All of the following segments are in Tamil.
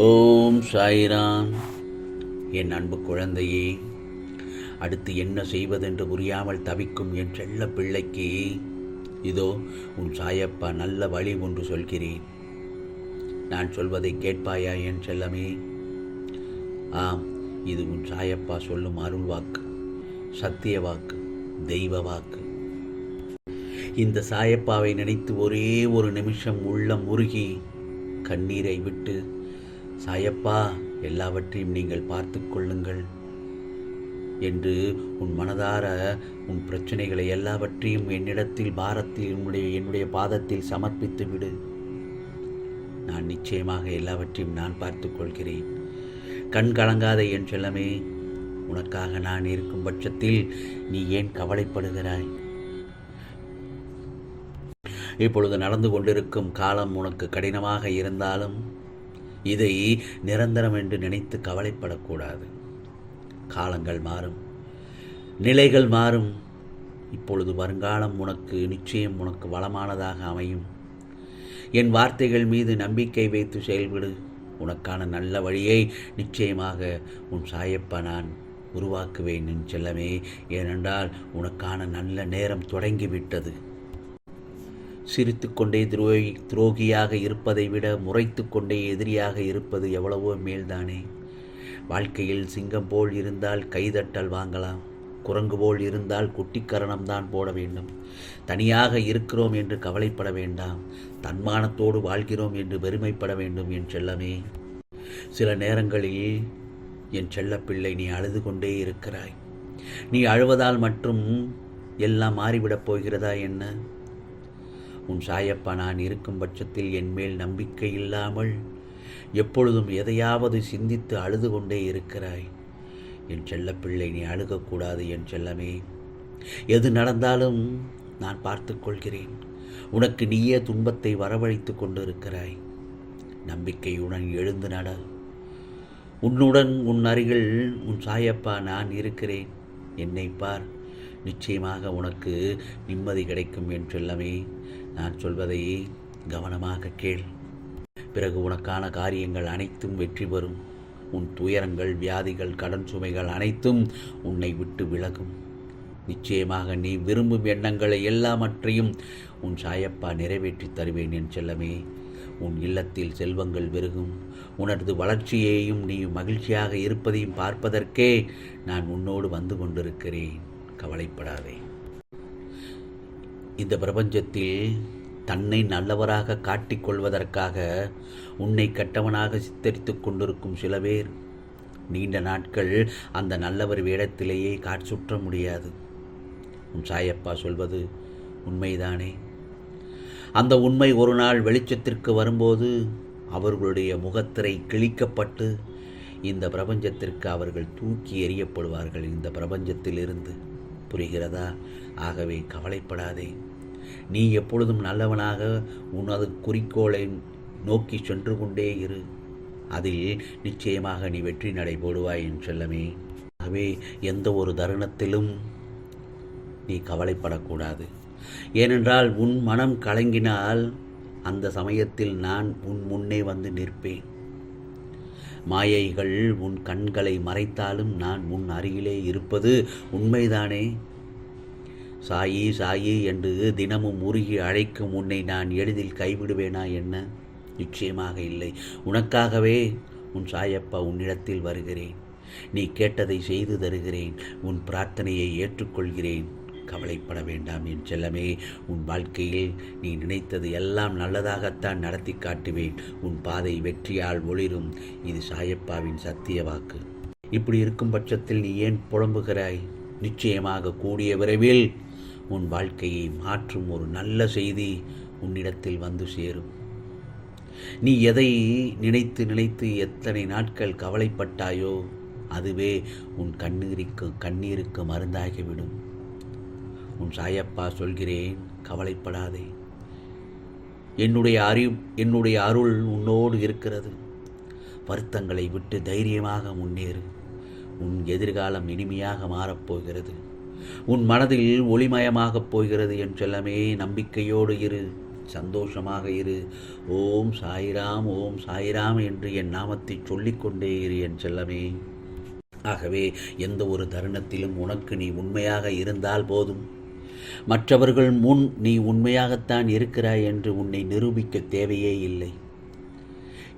ஓம் சாய்ராம். என் அன்பு குழந்தையே அடுத்து என்ன செய்வதென்று புரியாமல் தவிக்கும் என் செல்ல பிள்ளைக்கு இதோ உன் சாயப்பா நல்ல வழி ஒன்று சொல்கிறேன். நான் சொல்வதை கேட்பாயா என் செல்லமே? ஆம் இது உன் சாயப்பா சொல்லும் அருள் வாக்கு சத்திய வாக்கு தெய்வ வாக்கு. இந்த சாயப்பாவை நினைத்து ஒரே ஒரு நிமிஷம் உள்ளம் உருகி கண்ணீரை விட்டு சாயப்பா எல்லாவற்றையும் நீங்கள் பார்த்து கொள்ளுங்கள் என்று உன் மனதார உன் பிரச்சனைகளை எல்லாவற்றையும் என்னிடத்தில் பாரத்தில் உன்னுடைய என்னுடைய பாதத்தில் சமர்ப்பித்து விடு. நான் நிச்சயமாக எல்லாவற்றையும் நான் பார்த்து கொள்கிறேன். கண் கலங்காத என் செல்லமே உனக்காக நான் இருக்கும் பட்சத்தில் நீ ஏன் கவலைப்படுகிறாய்? இப்பொழுது நடந்து கொண்டிருக்கும் காலம் உனக்கு கடினமாக இருந்தாலும் இதை நிரந்தரம் என்று நினைத்து கவலைப்படக்கூடாது. காலங்கள் மாறும். நிலைகள் மாறும். இப்பொழுது வருங்காலம் உனக்கு நிச்சயம் உனக்கு வளமானதாக அமையும். என் வார்த்தைகள் மீது நம்பிக்கை வைத்து செயல்படு. உனக்கான நல்ல வழியை நிச்சயமாக உன் சாயப்பா நான் உருவாக்குவேன் என் செல்லமே. ஏனென்றால் உனக்கான நல்ல நேரம் தொடங்கிவிட்டது. சிரித்துக்கொண்டே துரோகி துரோகியாக இருப்பதை விட முறைத்து கொண்டே எதிரியாக இருப்பது எவ்வளவோ மேல்தானே. வாழ்க்கையில் சிங்கம் போல் இருந்தால் கைதட்டல் வாங்கலாம். குரங்கு போல் இருந்தால் குட்டிக்கரணம்தான் போட வேண்டும். தனியாக இருக்கிறோம் என்று கவலைப்பட வேண்டாம். தன்மானத்தோடு வாழ்கிறோம் என்று பெருமைப்பட வேண்டும் என் செல்லமே. சில நேரங்களில் என் செல்லப்பிள்ளை நீ அழுது கொண்டே இருக்கிறாய். நீ அழுவதால் மட்டும் எல்லாம் மாறிவிடப் போகிறதா என்ன? உன் சாயப்பா நான் இருக்கும் பட்சத்தில் என் மேல் நம்பிக்கை இல்லாமல் எப்பொழுதும் எதையாவது சிந்தித்து அழுது கொண்டே இருக்கிறாய். என் செல்லப்பிள்ளை நீ அழுகக்கூடாது என் செல்லமே. எது நடந்தாலும் நான் பார்த்து கொள்கிறேன். உனக்கு நீயே துன்பத்தை வரவழைத்து கொண்டிருக்கிறாய். நம்பிக்கையுடன் எழுந்து நட. உன்னுடன் உன் அருகில் உன் சாயப்பா நான் இருக்கிறேன். என்னை பார். நிச்சயமாக உனக்கு நிம்மதி கிடைக்கும் என் செல்லமே நான் சொல்வதை கவனமாக கேள். பிறகு உனக்கான காரியங்கள் அனைத்தும் வெற்றி பெறும். உன் துயரங்கள் வியாதிகள் கடன் சுமைகள் அனைத்தும் உன்னை விட்டு விலகும். நிச்சயமாக நீ விரும்பும் எண்ணங்களை எல்லாமற்றையும் உன் சாயப்பா நிறைவேற்றி தருவேன் என் செல்லமே. உன் இல்லத்தில் செல்வங்கள் பெருகும் உனது வளர்ச்சியையும் நீ மகிழ்ச்சியாக இருப்பதையும் பார்ப்பதற்கே நான் உன்னோடு வந்து கொண்டிருக்கிறேன். கவலைப்படாதே. இந்த பிரபஞ்சத்தில் தன்னை நல்லவராக காட்டிக்கொள்வதற்காக உன்னை கெட்டவனாக சித்தரித்து கொண்டிருக்கும் சில பேர். நீண்ட நாட்கள் அந்த நல்லவர் வேடத்திலேயே காட்சுற்ற முடியாது. உன் சாயப்பா சொல்வது உண்மைதானே? அந்த உண்மை ஒரு நாள் வெளிச்சத்திற்கு வரும்போது அவர்களுடைய முகத்திரை கிழிக்கப்பட்டு இந்த பிரபஞ்சத்திற்கு அவர்கள் தூக்கி எறியப்படுவார்கள். இந்த பிரபஞ்சத்திலிருந்து புரிகிறதா? ஆகவே கவலைப்படாதே. நீ எப்பொழுதும் நல்லவனாக உனது குறிக்கோளை நோக்கி சென்று கொண்டே இரு. அதில் நிச்சயமாக நீ வெற்றி நடை போடுவாய் என் செல்லமே. ஆகவே எந்த ஒரு தருணத்திலும் நீ கவலைப்படக்கூடாது. ஏனென்றால் உன் மனம் கலங்கினால் அந்த சமயத்தில் நான் உன் முன்னே வந்து நிற்பேன். மாயைகள் உன் கண்களை மறைத்தாலும் நான் உன் அருகிலே இருப்பது உண்மைதானே? சாயி சாயி என்று தினமும் உருகி அழைக்கும் உன்னை நான் எளிதில் கைவிடுவேனா என்ன? நிச்சயமாக இல்லை. உனக்காகவே உன் சாயப்பா உன்னிடத்தில் வருகிறேன். நீ கேட்டதை செய்து தருகிறேன். உன் பிரார்த்தனையை ஏற்றுக்கொள்கிறேன். கவலைப்பட வேண்டாம் என் செல்லமே. உன் வாழ்க்கையில் நீ நினைத்தது எல்லாம் நல்லதாகத்தான் நடத்தி காட்டுவேன். உன் பாதை வெற்றியால் ஒளிரும். இது சாயப்பாவின் சத்திய வாக்கு. இப்படி இருக்கும் பட்சத்தில் நீ ஏன் புலம்புகிறாய்? நிச்சயமாக கூடிய விரைவில் உன் வாழ்க்கையை மாற்றும் ஒரு நல்ல செய்தி உன்னிடத்தில் வந்து சேரும். நீ எதை நினைத்து நினைத்து எத்தனை நாட்கள் கவலைப்பட்டாயோ அதுவே உன் கண்ணீருக்கு கண்ணீருக்கு மருந்தாகிவிடும். உன் சாயப்பா சொல்கிறேன் கவலைப்படாதே. என்னுடைய அறி என்னுடைய அருள் உன்னோடு இருக்கிறது. வருத்தங்களை விட்டு தைரியமாக முன்னேறு. உன் எதிர்காலம் இனிமையாக மாறப்போகிறது. உன் மனதில் ஒளிமயமாகப் போகிறது என் செல்லமே நம்பிக்கையோடு இரு சந்தோஷமாக இரு. ஓம் சாய்ராம் ஓம் சாய்ராம் என்று என் நாமத்தை சொல்லிக்கொண்டே இரு என் செல்லமே. ஆகவே எந்த ஒரு தருணத்திலும் உனக்கு நீ உண்மையாக இருந்தால் போதும். மற்றவர்கள் முன் நீ உண்மையாகத்தான் இருக்கிறாய் என்று உன்னை நிரூபிக்க தேவையே இல்லை.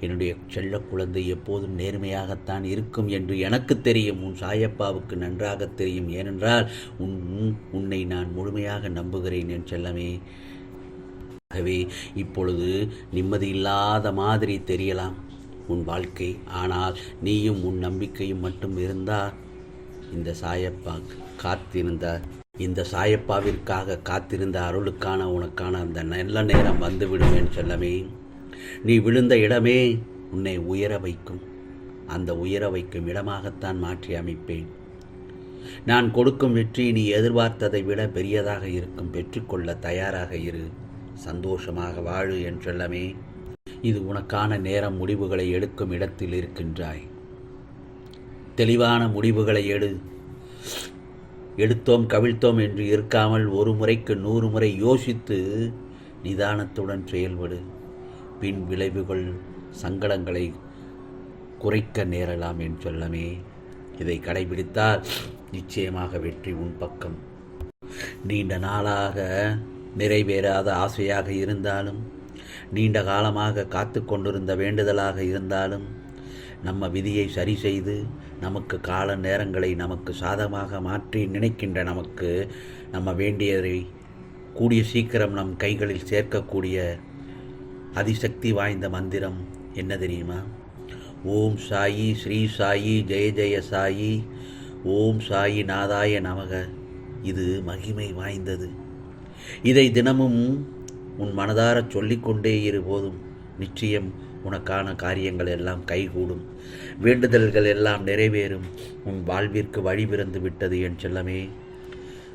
என்னுடைய செல்ல குழந்தை எப்போதும் நேர்மையாகத்தான் இருக்கும் என்று எனக்கு தெரியும். உன் சாயப்பாவுக்கு நன்றாக தெரியும். ஏனென்றால் உன் உன்னை நான் முழுமையாக நம்புகிறேன் என் செல்லமே. ஆகவே இப்பொழுது நிம்மதி இல்லாத மாதிரி தெரியலாம். உன் வாழ்க்கை. ஆனால் நீயும் உன் நம்பிக்கையும் மட்டும் இருந்தால் இந்த சாயப்பா காத்திருந்தார். இந்த சாயப்பாவிற்காக காத்திருந்த அருளுக்கான உனக்கான அந்த நல்ல நேரம் வந்துவிடுவேன் செல்லமே. நீ விழுந்த இடமே உன்னை உயர வைக்கும். அந்த உயர வைக்கும் இடமாகத்தான் மாற்றி அமைப்பேன். நான் கொடுக்கும் வெற்றி நீ எதிர்பார்த்ததை விட பெரியதாக இருக்கும். பெற்றுக்கொள்ள தயாராக இரு. சந்தோஷமாக வாழு என்றெல்லாமே இது உனக்கான நேரம் முடிவுகளை எடுக்கும் இடத்தில் இருக்கின்றாய். தெளிவான முடிவுகளை எடு. எடுத்தோம் கவிழ்த்தோம் என்று இருக்காமல் ஒரு முறைக்கு நூறு முறை யோசித்து நிதானத்துடன் செயல்படு. பின் விளைவுகள் சங்கடங்களை குறைக்க நேரலாம் என் சொல்லமே. இதை கடைபிடித்தால் நிச்சயமாக வெற்றி உன் பக்கம். நீண்ட நாளாக நிறைவேறாத ஆசையாக இருந்தாலும் நீண்ட காலமாக காத்து கொண்டிருந்த வேண்டுதலாக இருந்தாலும் நம்ம விதியை சரி செய்து நமக்கு கால நேரங்களை நமக்கு சாதமாக மாற்றி நினைக்கின்ற நமக்கு நம்ம வேண்டியதை கூடிய சீக்கிரம் நம் கைகளில் சேர்க்கக்கூடிய அதிசக்தி வாய்ந்த மந்திரம் என்ன தெரியுமா? ஓம் சாயி ஸ்ரீ சாயி ஜெய ஜெய சாயி ஓம் சாயி நாதாய நமக. இது மகிமை வாய்ந்தது. இதை தினமும் உன் மனதாரச் சொல்லிக்கொண்டே இரு போதும். நிச்சயம் உனக்கான காரியங்கள் எல்லாம் கைகூடும். வேண்டுதல்கள் எல்லாம் நிறைவேறும். உன் வாழ்விற்கு வழி பிறந்து விட்டது என் செல்லமே.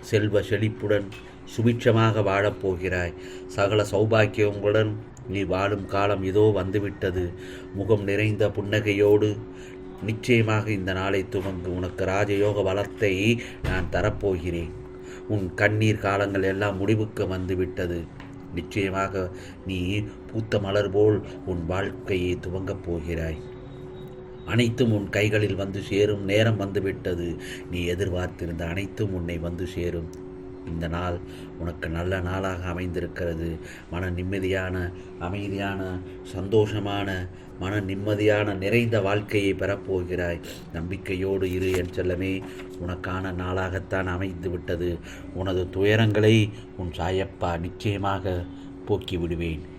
செல்வ செழிப்புடன் சுபிட்சமாக வாழப்போகிறாய் சகல சௌபாக்கியங்களுடன் நீ வாழும் காலம் இதோ வந்துவிட்டது. முகம் நிறைந்த புன்னகையோடு நிச்சயமாக இந்த நாளை துவங்கு. உனக்கு ராஜயோக வளத்தை நான் தரப்போகிறேன். உன் கண்ணீர் காலங்கள் எல்லாம் முடிவுக்கு வந்துவிட்டது. நிச்சயமாக நீ பூத்த மலர் போல் உன் வாழ்க்கையை துவங்கப் போகிறாய். அனைத்தும் உன் கைகளில் வந்து சேரும் நேரம் வந்துவிட்டது நீ எதிர்பார்த்திருந்த அனைத்தும் உன்னை வந்து சேரும். இந்த நாள் உனக்கு நல்ல நாளாக அமைந்திருக்கிறது. மன நிம்மதியான அமைதியான சந்தோஷமான மன நிம்மதியான நிறைந்த வாழ்க்கையை பெறப்போகிறாய். நம்பிக்கையோடு இரு என் செல்லமே உனக்கான நாளாகத்தான் அமைந்து விட்டது. உனது துயரங்களை உன் சாயப்பா நிச்சயமாக போக்கி விடுவேன்.